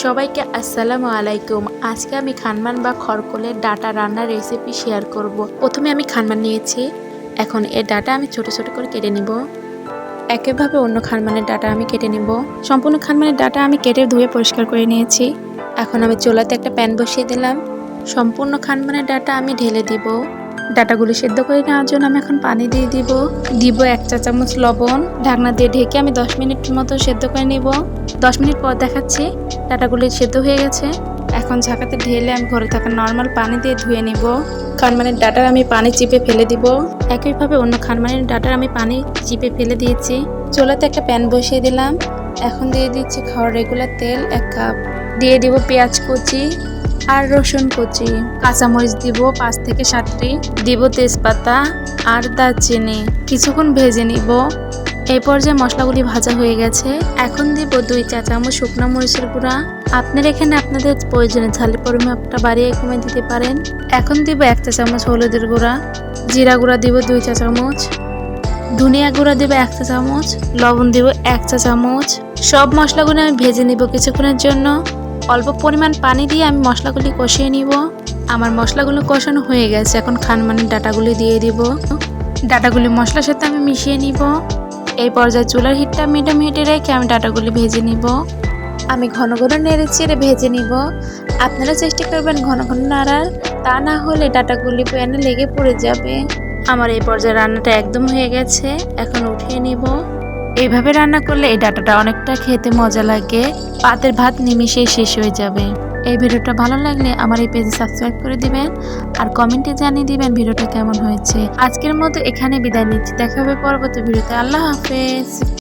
সবাইকে আসসালামু আলাইকুম। আজকে আমি খানমান বা খরকলের ডাটা রান্নার রেসিপি শেয়ার করব। প্রথমে আমি খানমান নিয়েছি। এখন এর ডাটা আমি ছোট ছোট করে কেটে নিব। একইভাবে অন্য খানমানের ডাটা আমি কেটে নিব। সম্পূর্ণ খানমানের ডাটা আমি কেটে ধুয়ে পরিষ্কার করে নিয়েছি। এখন আমি চোলাতে একটা প্যান বসিয়ে দিলাম। সম্পূর্ণ খানমানের ডাটা আমি ঢেলে দিব। ডাটাগুলি সেদ্ধ করে নেওয়ার জন্য আমি এখন পানি দিয়ে দিব। দিব এক চা চামচ লবণ। ঢাকনা দিয়ে ঢেকে আমি দশ মিনিট মতো সেদ্ধ করে নিব। দশ মিনিট পর দেখাচ্ছি ডাটাগুলি সেদ্ধ হয়ে গেছে। এখন ঝাঁকাতে ঢেলে আমি ঘরে থাকা নর্মাল পানি দিয়ে ধুয়ে নিব। খানমানের ডাটার আমি পানি চিপে ফেলে দিব। একইভাবে অন্য খানমানের ডাটার আমি পানি চিপে ফেলে দিয়েছি। চুলাতে একটা প্যান বসিয়ে দিলাম। এখন দিয়ে দিচ্ছি খাওয়ার রেগুলার তেল এক কাপ। দিয়ে দিব পেঁয়াজ কুচি। আর রসুন কুচি, কাঁচামরিচ দিব পাঁচ থেকে সাতটি, দিব তেজপাতা আর দারচিনি। কিছুক্ষণ ভেজে নিব। এই পর্যায়ে মশলাগুলি ভাজা হয়ে গেছে। এখন দিব দুই চা চামচ শুকনো মরিচের গুঁড়া। আপনার এখানে আপনাদের প্রয়োজনে ঝালের পরিমাপটা বাড়িয়ে কমে দিতে পারেন। এখন দিব এক চা চামচ হলুদের গুঁড়া। জিরা গুঁড়া দিব দুই চা চামচ। ধনিয়া গুঁড়া দিব এক চা চামচ। লবণ দিব এক চা চামচ। সব মশলাগুলো আমি ভেজে নিব কিছুক্ষণের জন্য। অল্প পরিমাণ পানি দিয়ে আমি মশলাগুলি কষিয়ে নিব। আমার মশলাগুলো কষানো হয়ে গেছে। এখন খানমানের ডাটাগুলি দিয়ে দিব। ডাটাগুলি মশলার সাথে আমি মিশিয়ে নিব। এই পর্যায়ে চুলার হিটটা মিডিয়াম হিটে রেখে আমি ডাটাগুলি ভেজে নিব। আমি ঘন ঘন নেড়ে চেড়ে ভেজে নিব। আপনারা চেষ্টা করবেন ঘন ঘন নাড়ার। তা না হলে ডাটাগুলি প্যানে লেগে পড়ে যাবে। আমার এই পর্যায়ে রান্নাটা একদম হয়ে গেছে। এখন উঠিয়ে নিব। এইভাবে রান্না করলে এই ডাটাটা অনেকটা খেতে মজা লাগে। পাতের ভাত নিমিশেই শেষ হয়ে যাবে। এই ভিডিওটা ভালো লাগলে আমার এই পেজে সাবস্ক্রাইব করে দিবেন আর কমেন্টে জানিয়ে দিবেন ভিডিওটা কেমন হয়েছে। আজকের মতো এখানে বিদায় নিচ্ছি। দেখা হবে পরবর্তী ভিডিওতে। আল্লাহ হাফেজ।